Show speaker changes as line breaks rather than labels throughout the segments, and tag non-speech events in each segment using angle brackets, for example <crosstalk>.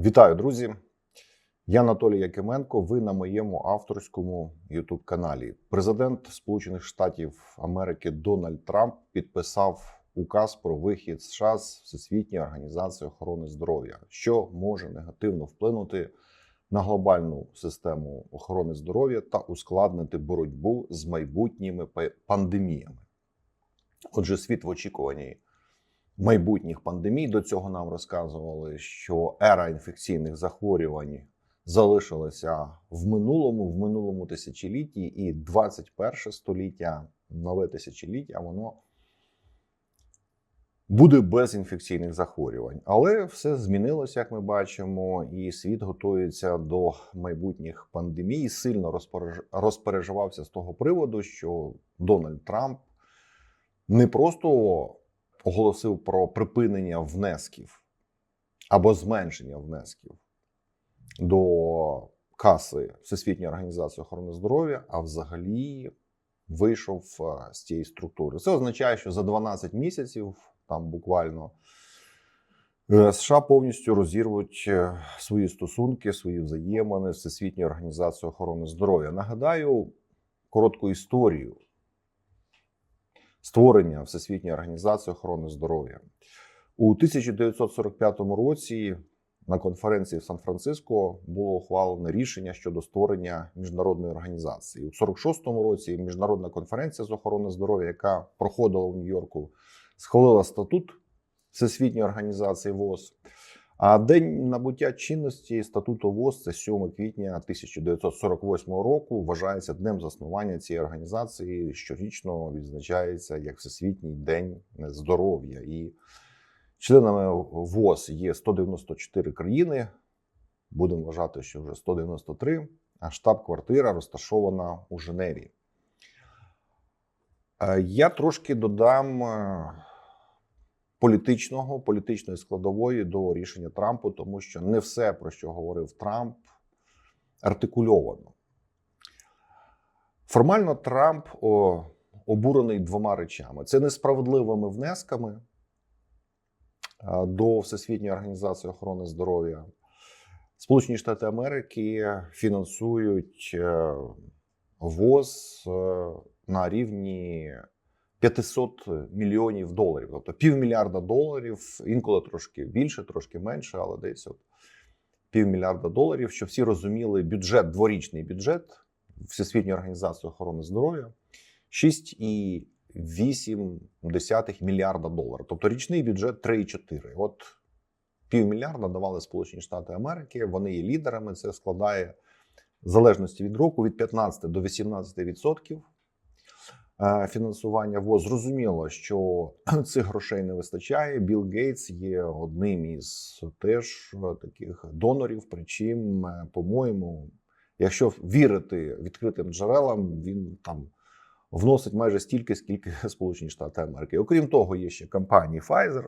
Вітаю, друзі! Я Анатолій Якименко. Ви на моєму авторському youtube каналі. Президент Сполучених Штатів Америки Дональд Трамп підписав указ про вихід США з Всесвітньої організації охорони здоров'я, що може негативно вплинути на глобальну систему охорони здоров'я та ускладнити боротьбу з майбутніми пандеміями. Отже, світ в очікуванні майбутніх пандемій. До цього нам розказували, що ера інфекційних захворювань залишилася в минулому, в минулому тисячолітті, і 21 століття, нове тисячоліття, воно буде без інфекційних захворювань. Але все змінилося, як ми бачимо, і світ готується до майбутніх пандемій. Сильно розпереж- розпереживався з того приводу, що Дональд Трамп не просто оголосив про припинення внесків або зменшення внесків до каси Всесвітньої організації охорони здоров'я, а взагалі вийшов е, з цієї структури. Це означає, що за 12 місяців, там буквально, е, США повністю розірвуть е, свої стосунки, свої взаємини з Всесвітньою організацією охорони здоров'я. Нагадаю коротку історію створення Всесвітньої організації охорони здоров'я. У 1945 році на конференції в Сан-Франциско було ухвалено рішення щодо створення міжнародної організації. У 46-му році міжнародна конференція з охорони здоров'я, яка проходила у Нью-Йорку, схвалила статут Всесвітньої організації ВОЗ. А день набуття чинності статуту ВОЗ це 7 квітня 1948 року. Вважається днем заснування цієї організації. Щорічно відзначається як Всесвітній день здоров'я. І членами ВОЗ є 194 країни. Будемо вважати, що вже 193, а штаб-квартира розташована у Женеві. Е, Я трошки додам е, політичного, політичної складової до рішення Трампу, тому що не все, про що говорив Трамп, артикульовано. Формально Трамп о, обурений двома речами: це несправедливими внесками до Всесвітньої організації охорони здоров'я. Сполучені Штати Америки фінансують е, ВОЗ е, на рівні 500 мільйонів доларів, тобто півмільярда доларів, інколи трошки більше, трошки менше, але десь от півмільярда доларів, що всі розуміли бюджет, дворічний бюджет Всесвітньої організації охорони здоров'я 6,8 мільярда доларів. Тобто річний бюджет 3,4. От півмільярда давали Сполучені Штати Америки. Вони є лідерами. Це складає в залежності від року від 15 до 18 відсотків е, фінансування ВОЗ. Зрозуміло, що <clears throat> цих грошей не вистачає. Білл Гейтс є одним із теж е, таких донорів. Причим, е, по-моєму, якщо вірити відкритим джерелам, він там вносить майже стільки, скільки <laughs> Сполучені Штати Америки. Окрім того, є ще компанії Pfizer,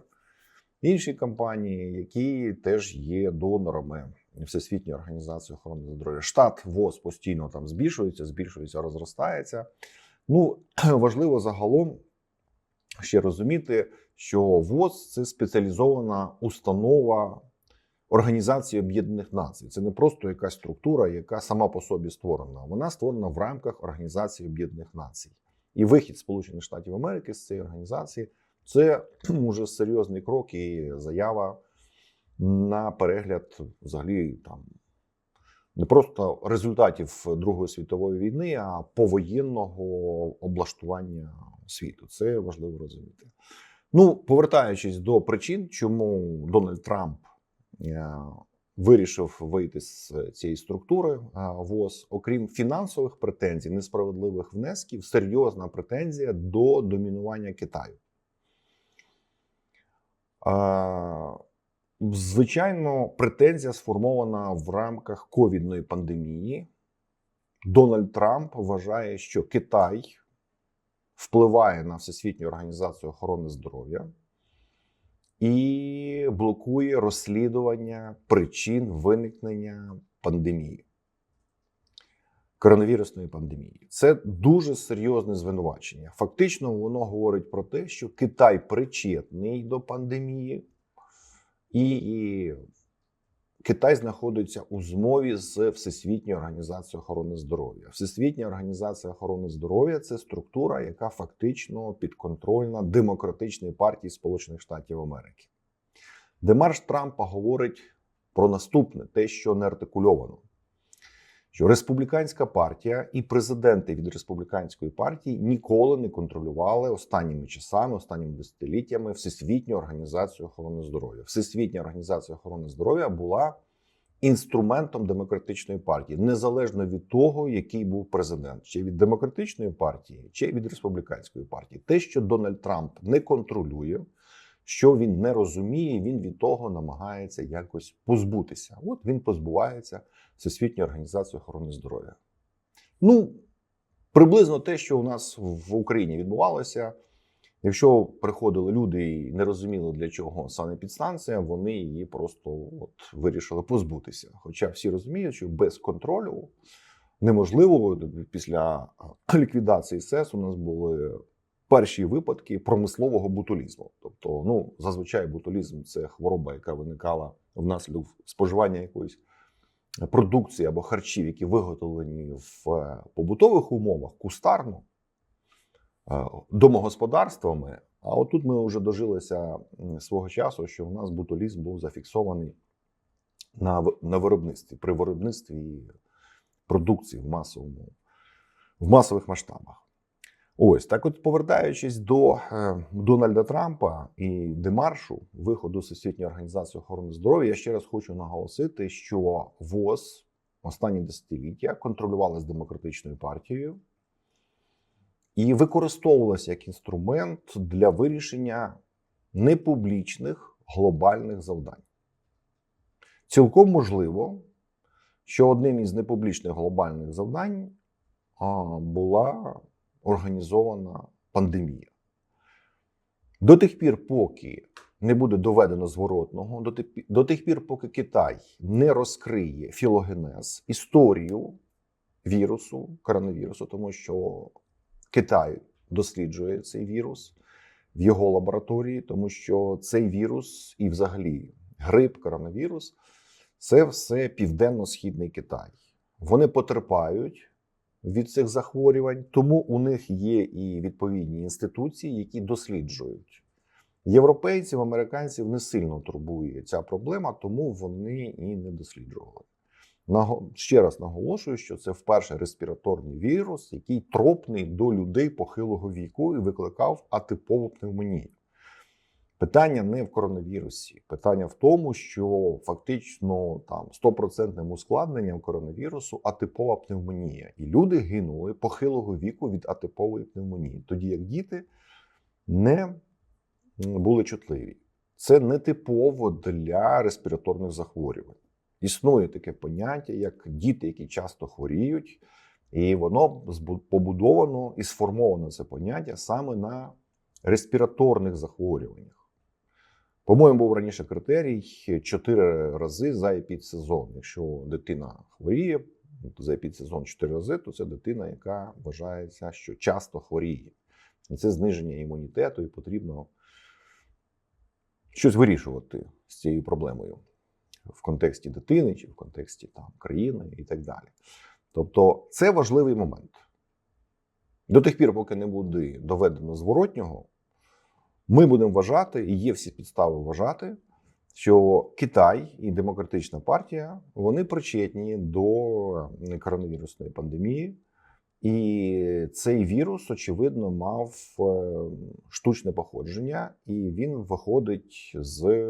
інші компанії, які теж є донорами Всесвітньої організації охорони здоров'я. Штат ВОЗ постійно там збільшується, збільшується, розростається. Ну, <clears throat> важливо загалом ще розуміти, що ВОЗ це спеціалізована установа Організації Об'єднаних Націй. Це не просто якась структура, яка сама по собі створена. Вона створена в рамках Організації Об'єднаних Націй. І вихід Сполучених Штатів Америки з цієї організації це <clears throat> уже серйозний крок і заява на перегляд взагалі там не просто результатів Другої світової війни, а повоєнного облаштування світу. Це важливо розуміти. Ну, повертаючись до причин, чому Дональд Трамп е, вирішив вийти з цієї структури е, ВОЗ, окрім фінансових претензій, несправедливих внесків, серйозна претензія до домінування Китаю. Звичайно, претензія сформована в рамках ковідної пандемії. Дональд Трамп вважає, що Китай впливає на Всесвітню організацію охорони здоров'я і блокує розслідування причин виникнення пандемії, коронавірусної пандемії. Це дуже серйозне звинувачення. Фактично, воно говорить про те, що Китай причетний до пандемії. І, і Китай знаходиться у змові з Всесвітньою організацією охорони здоров'я. Всесвітня організація охорони здоров'я це структура, яка фактично підконтрольна демократичній партії Сполучених Штатів Америки. Демарш Трампа говорить про наступне, те, що не артикульовано. Що республіканська партія і президенти від республіканської партії ніколи не контролювали останніми часами, останніми десятиліттями Всесвітню організацію охорони здоров'я. Всесвітня організація охорони здоров'я була інструментом демократичної партії, незалежно від того, який був президент, чи від демократичної партії, чи від республіканської партії. Те, що Дональд Трамп не контролює, що він не розуміє, він від того намагається якось позбутися. От він позбувається Всесвітньої організації охорони здоров'я. Ну, приблизно те, що у нас в Україні відбувалося. Якщо приходили люди і не розуміли, для чого санепідстанція, вони її просто от вирішили позбутися. Хоча всі розуміють, що без контролю неможливо після ліквідації СЕС у нас були перші випадки промислового бутулізму. Тобто, ну зазвичай бутулізм це хвороба, яка виникала внаслідок споживання якоїсь продукції або харчів, які виготовлені в побутових умовах, кустарно е, домогосподарствами. А отут ми вже дожилися свого часу, що у нас бутулізм був зафіксований на, на виробництві, при виробництві продукції в масовому в масових масштабах. Ось так, от повертаючись до е, Дональда Трампа і демаршу виходу Всесвітньої організації охорони здоров'я, я ще раз хочу наголосити, що ВОЗ останні десятиліття контролювалась демократичною партією і використовувалася як інструмент для вирішення непублічних глобальних завдань. Цілком можливо, що одним із непублічних глобальних завдань була організована пандемія. До тих пір, поки не буде доведено зворотного, до тих, до тих пір, поки Китай не розкриє філогенез, історію вірусу, коронавірусу, тому що Китай досліджує цей вірус в його лабораторії, тому що цей вірус і, взагалі, грип, коронавірус це все південно-східний Китай. Вони потерпають від цих захворювань, тому у них є і відповідні інституції, які досліджують. Європейців, американців не сильно турбує ця проблема, тому вони і не досліджували. Ще раз наголошую, що це вперше респіраторний вірус, який тропний до людей похилого віку і викликав атипову пневмонію. Питання не в коронавірусі, питання в тому, що фактично там 100% ускладненням коронавірусу атипова пневмонія, і люди гинули похилого віку від атипової пневмонії, тоді як діти не були чутливі. Це не типово для респіраторних захворювань. Існує таке поняття, як діти, які часто хворіють, і воно побудовано і сформовано це поняття саме на респіраторних захворюваннях. По-моєму, був раніше критерій 4 рази за епідсезон. Якщо дитина хворіє за епідсезон 4 рази, то це дитина, яка вважається, що часто хворіє. І це зниження імунітету, і потрібно щось вирішувати з цією проблемою в контексті дитини чи в контексті там, країни і так далі. Тобто, це важливий момент. До тих пір, поки не буде доведено зворотнього, ми будемо вважати, і є всі підстави вважати, що Китай і демократична партія вони причетні до коронавірусної пандемії, і цей вірус, очевидно, мав е, штучне походження, і він виходить з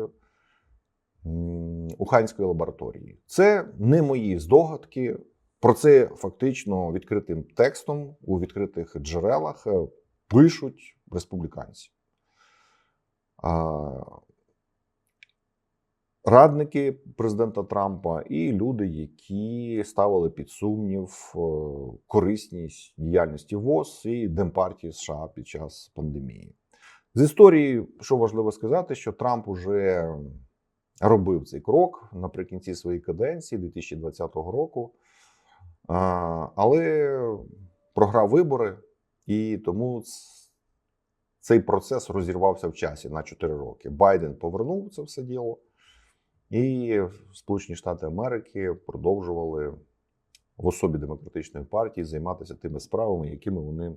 Уханської лабораторії. Це не мої здогадки. Про це фактично відкритим текстом у відкритих джерелах е, пишуть республіканці. Радники президента Трампа і люди, які ставили під сумнів е, корисність діяльності ВОЗ і Демпартії США під час пандемії. З історії, що важливо сказати, що Трамп уже робив цей крок наприкінці своєї каденції 2020 року, але програв вибори, і тому цей процес розірвався в часі на 4 роки. Байден повернув це все діло. І Сполучені Штати Америки продовжували в особі демократичної партії займатися тими справами, якими вони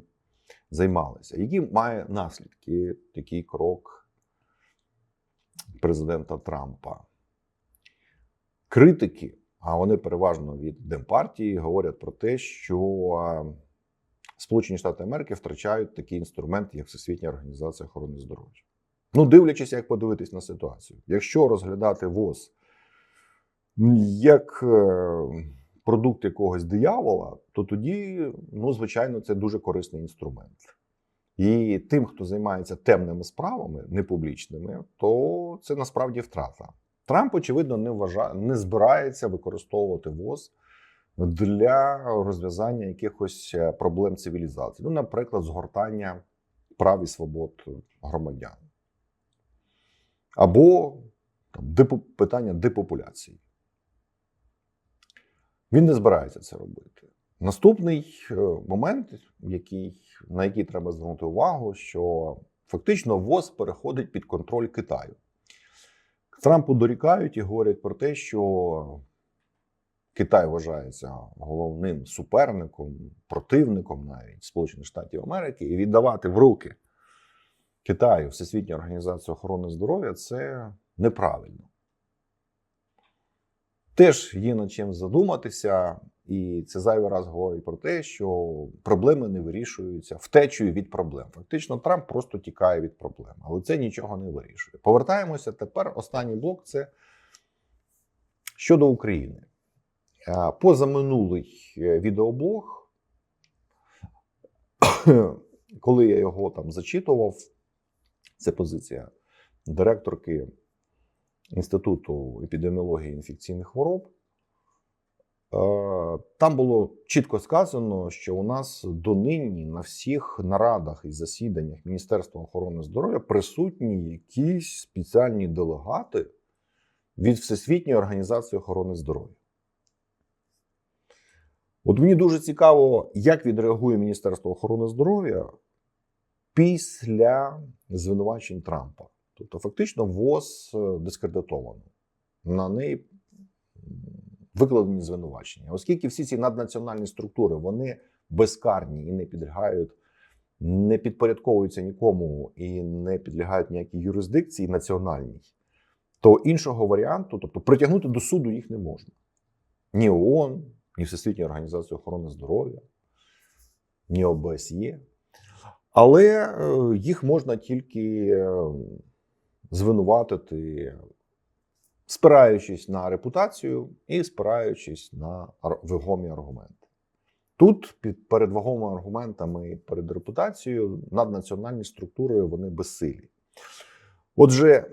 займалися. Які має наслідки такий крок президента Трампа? Критики, а вони переважно від Демпартії, говорять про те, що Сполучені Штати Америки втрачають такий інструмент, як Всесвітня організація охорони здоров'я. Ну, дивлячись, як подивитись на ситуацію. Якщо розглядати ВОЗ як е, продукт якогось диявола, то тоді, ну, звичайно, це дуже корисний інструмент. І тим, хто займається темними справами, непублічними, то це насправді втрата. Трамп, очевидно, не вважає, не збирається використовувати ВОЗ для розв'язання якихось е, проблем цивілізації. Ну, наприклад, згортання прав і свобод громадян. Або там, депо- питання депопуляції. Він не збирається це робити. Наступний е, момент, який, на який треба звернути увагу, що фактично ВОЗ переходить під контроль Китаю. Трампу дорікають і говорять про те, що Китай вважається головним суперником, противником навіть Сполучених Штатів Америки, і віддавати в руки Китаю Всесвітню організацію охорони здоров'я це неправильно. Теж є над чим задуматися, і це зайвий раз говорить про те, що проблеми не вирішуються втечею від проблем. Фактично, Трамп просто тікає від проблем, але це нічого не вирішує. Повертаємося тепер. Останній блок це щодо України. Позаминулий е, відеоблог, <coughs> коли я його там зачитував, це позиція директорки Інституту епідеміології інфекційних хвороб. Е, Там було чітко сказано, що у нас донині на всіх нарадах і засіданнях Міністерства охорони здоров'я присутні якісь спеціальні делегати від Всесвітньої організації охорони здоров'я. От мені дуже цікаво, як відреагує Міністерство охорони здоров'я після звинувачень Трампа. Тобто, фактично, ВОЗ е, дискредитовано. На неї викладені звинувачення. Оскільки всі ці наднаціональні структури вони безкарні і не підлягають, не підпорядковуються нікому і не підлягають ніякій юрисдикції національній, то іншого варіанту, тобто притягнути до суду їх не можна. Ні ООН, ні Всесвітня організація охорони здоров'я, ні ОБСЄ. Але е, їх можна тільки е, звинуватити, спираючись на репутацію і спираючись на вагомі аргументи. Тут під перед вагомими аргументами і перед репутацією наднаціональні структури вони безсилі. Отже,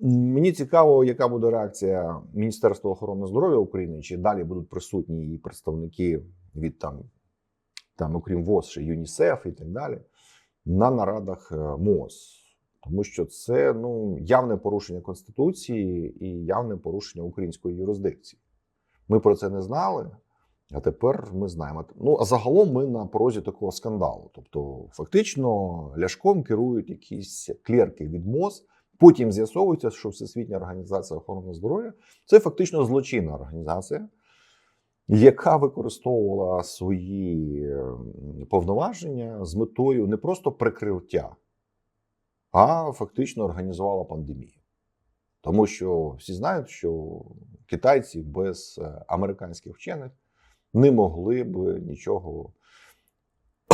мені цікаво, яка буде реакція Міністерства охорони здоров'я України, чи далі будуть присутні її представники від там, там окрім ВОЗ, ще ЮНІСЕФ і так далі, на нарадах е, МОЗ. Тому що це ну, явне порушення Конституції і явне порушення української юрисдикції. Ми про це не знали, а тепер ми знаємо. Ну, а загалом ми на порозі такого скандалу. Тобто, фактично, ляшком керують якісь клерки від МОЗ. Потім з'ясовується, що Всесвітня організація охорони здоров'я це фактично злочинна організація, яка використовувала свої повноваження з метою не просто прикриття, а фактично організувала пандемію. Тому що всі знають, що китайці без е, американських вчених не могли б нічого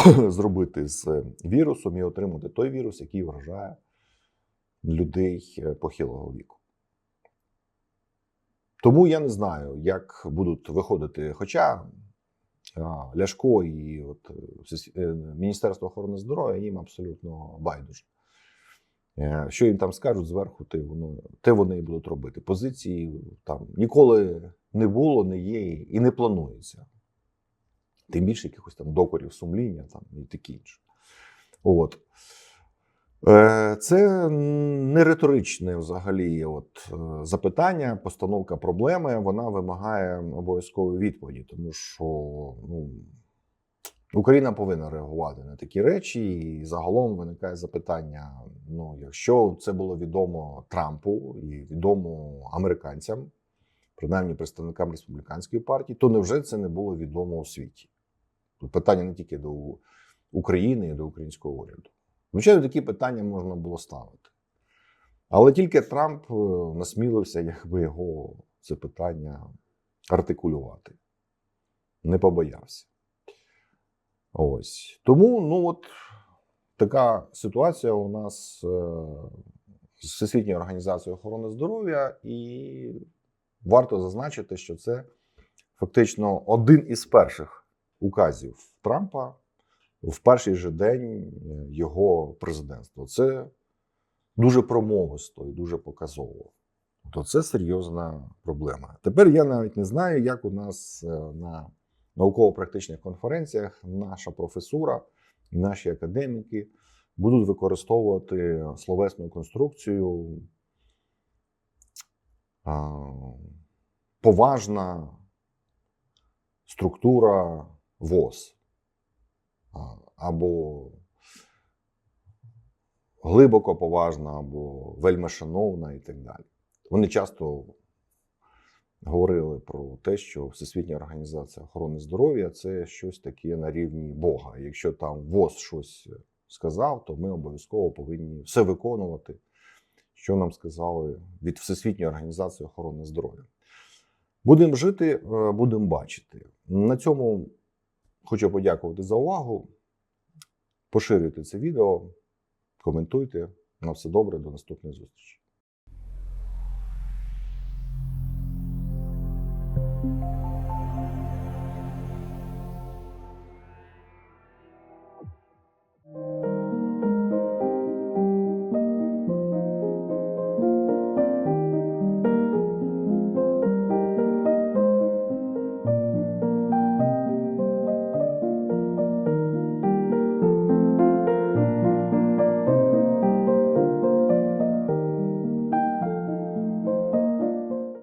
<clears throat> зробити з вірусом і отримати той вірус, який вражає людей е, похилого віку. Тому я не знаю, як будуть виходити. Хоча Ляшко і от, е, е, Міністерство охорони здоров'я їм абсолютно байдуже. Що їм там скажуть зверху, те, воно, те вони і будуть робити. Позиції там ніколи не було, не є і не планується. Тим більше якихось там докорів сумління там, і таке інше. От. Е, Це не риторичне взагалі от, е, запитання, постановка проблеми. Вона вимагає обов'язкової відповіді, тому що ну, Україна повинна реагувати на такі речі, і загалом виникає запитання: ну, якщо це було відомо Трампу і відомо американцям, принаймні представникам республіканської партії, то невже це не було відомо у світі? Тут питання не тільки до України і до українського уряду. Звичайно, такі питання можна було ставити. Але тільки Трамп е, насмілився, якби його це питання артикулювати. Не побоявся. Ось. Тому, ну от така ситуація у нас е, з Всесвітньою організацією охорони здоров'я, і варто зазначити, що це фактично один із перших указів Трампа в перший же день е, його президентства. Це дуже промовисто і дуже показово. То це серйозна проблема. Тепер я навіть не знаю, як у нас е, на науково-практичних конференціях наша професура і наші академіки будуть використовувати словесну конструкцію поважна структура ВОЗ або глибоко поважна, або вельмишановна і так далі. Вони часто говорили про те, що Всесвітня організація охорони здоров'я це щось таке на рівні Бога. Якщо там ВОЗ щось сказав, то ми обов'язково повинні все виконувати, що нам сказали від Всесвітньої організації охорони здоров'я. Будемо жити, е, будемо бачити. На цьому хочу подякувати за увагу. Поширюйте це відео, коментуйте. На все добре, до наступної зустрічі.